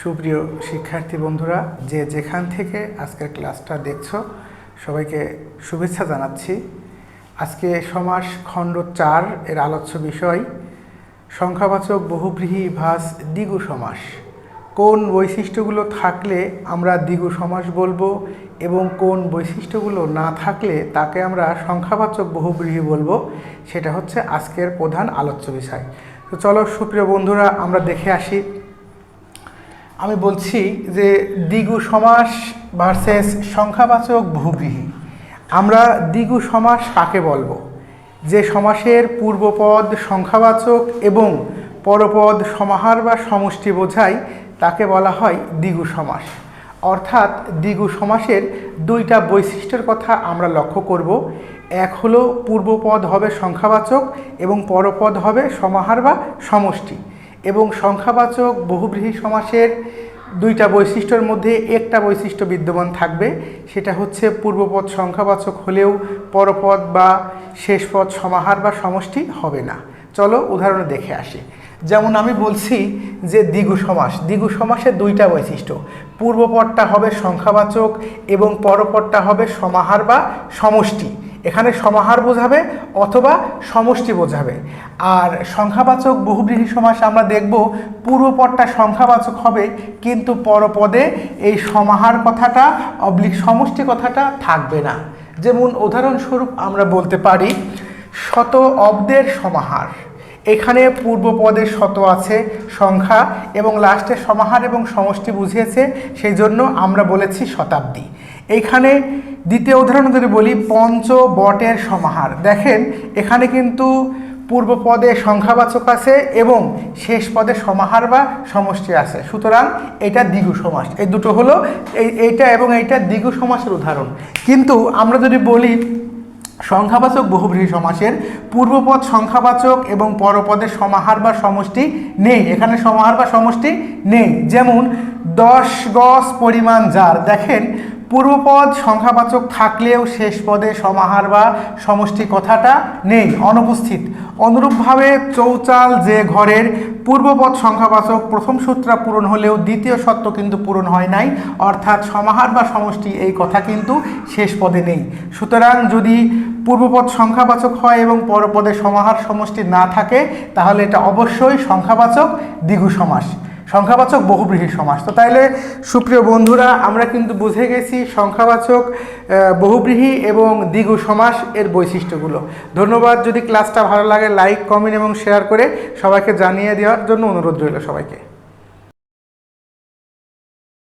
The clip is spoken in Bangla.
সুপ্রিয় শিক্ষার্থী বন্ধুরা, যে যেখান থেকে আজকের ক্লাসটা দেখছ, সবাইকে শুভেচ্ছা জানাচ্ছি। আজকে সমাস খণ্ড চার এর আলোচ্য বিষয়, সংখ্যাবাচক বহুব্রীহি ভাস দ্বিগু সমাস। কোন বৈশিষ্ট্যগুলো থাকলে আমরা দ্বিগু সমাস বলব এবং কোন বৈশিষ্ট্যগুলো না থাকলে তাকে আমরা সংখ্যাবাচক বহুব্রীহি বলব, সেটা হচ্ছে আজকের প্রধান আলোচ্য বিষয়। তো চলো সুপ্রিয় বন্ধুরা, আমরা দেখে আসি। আমি বলছি যে দ্বিগু সমাস ভার্সেস সংখ্যাবাচক বহুব্রীহি আমরা দ্বিগু সমাস কাকে বলব? যে সমাসের পূর্বপদ সংখ্যাবাচক এবং পরপদ সমাহার বা সমষ্টি বোঝায় তাকে বলা হয় দ্বিগু সমাস। অর্থাৎ দ্বিগু সমাসের দুইটা বৈশিষ্ট্যের কথা আমরা লক্ষ্য করব। এক হলো পূর্বপদ হবে সংখ্যাবাচক এবং পরপদ হবে সমাহার বা সমষ্টি। এবং সংখ্যাবাচক বহুব্রীহি সমাসের দুইটা বৈশিষ্ট্যের মধ্যে একটা বৈশিষ্ট্য বিদ্যমান থাকবে, সেটা হচ্ছে পূর্বপদ সংখ্যাবাচক হলেও পরপদ বা শেষ পদ সমাহার বা সমষ্টি হবে না। চলো উদাহরণে দেখে আসি। যেমন আমি বলছি যে দ্বিগু সমাস, দ্বিগু সমাসের দুইটা বৈশিষ্ট্য, পূর্বপদটা হবে সংখ্যাবাচক এবং পরপদটা হবে সমাহার বা সমষ্টি। এখানে সমাহার বোঝাবে অথবা সমষ্টি বোঝাবে। আর সংখ্যাবাচক বহুব্রীহি সমাস আমরা দেখব পূর্বপদটা সংখ্যাবাচক হবে, কিন্তু পরপদে এই সমাহার কথাটা, অবলিক সমষ্টি কথাটা থাকবে না। যেমন উদাহরণস্বরূপ আমরা বলতে পারি, শত অব্দের সমাহার। এখানে পূর্বপদের শত আছে, সংখ্যা এবং লাস্টে সমাহার এবং সমষ্টি বুঝিয়েছে সেই জন্য আমরা বলেছি শতাব্দী। এইখানে দ্বিতীয় উদাহরণ যদি বলি পঞ্চ বটের সমাহার। দেখেন, এখানে কিন্তু পূর্ব পদে সংখ্যাবাচক আছে এবং শেষ পদে সমাহার বা সমষ্টি আছে। সুতরাং এটা দ্বিগু সমাস। এই দুটো হলো, এই, এইটা এবং এইটা দ্বিগু সমাসের উদাহরণ। কিন্তু আমরা যদি বলি সংখ্যাবাচক বহুব্রীহি সমাসের পূর্বপদ সংখ্যাবাচক এবং পরপদের সমাহার বা সমষ্টি নেই। এখানে সমাহার বা সমষ্টি নেই। যেমন, দশ গজ পরিমাণ যার। দেখেন, পূর্বপদ সংখ্যাবাচক থাকলেও শেষ পদে সমাহার বা সমষ্টি কথাটা নেই, অনুপস্থিত। অনুরূপভাবে চৌচাল যে ঘরের পূর্বপদ সংখ্যাবাচক প্রথম সূত্রা পূরণ হলেও দ্বিতীয় সত্য কিন্তু পূরণ হয় নাই, অর্থাৎ সমাহার বা সমষ্টি এই কথা কিন্তু শেষ পদে নেই। সুতরাং যদি পূর্বপদ সংখ্যাবাচক হয় এবং পরপদে সমাহার সমষ্টি না থাকে, তাহলে এটা অবশ্যই সংখ্যাবাচক দ্বিগু সমাস। সংখ্যাবাচক বহুব্রীহি সমাস। তো তাইলে, সুপ্রিয় বন্ধুরা, আমরা কিন্তু বুঝে গেছি সংখ্যাবাচক বহুব্রীহি এবং দ্বিগু সমাস এর বৈশিষ্ট্যগুলো। ধন্যবাদ। যদি ক্লাসটা ভালো লাগে, লাইক, কমেন্ট এবং শেয়ার করে সবাইকে জানিয়ে দেওয়ার জন্য অনুরোধ রইল সবাইকে।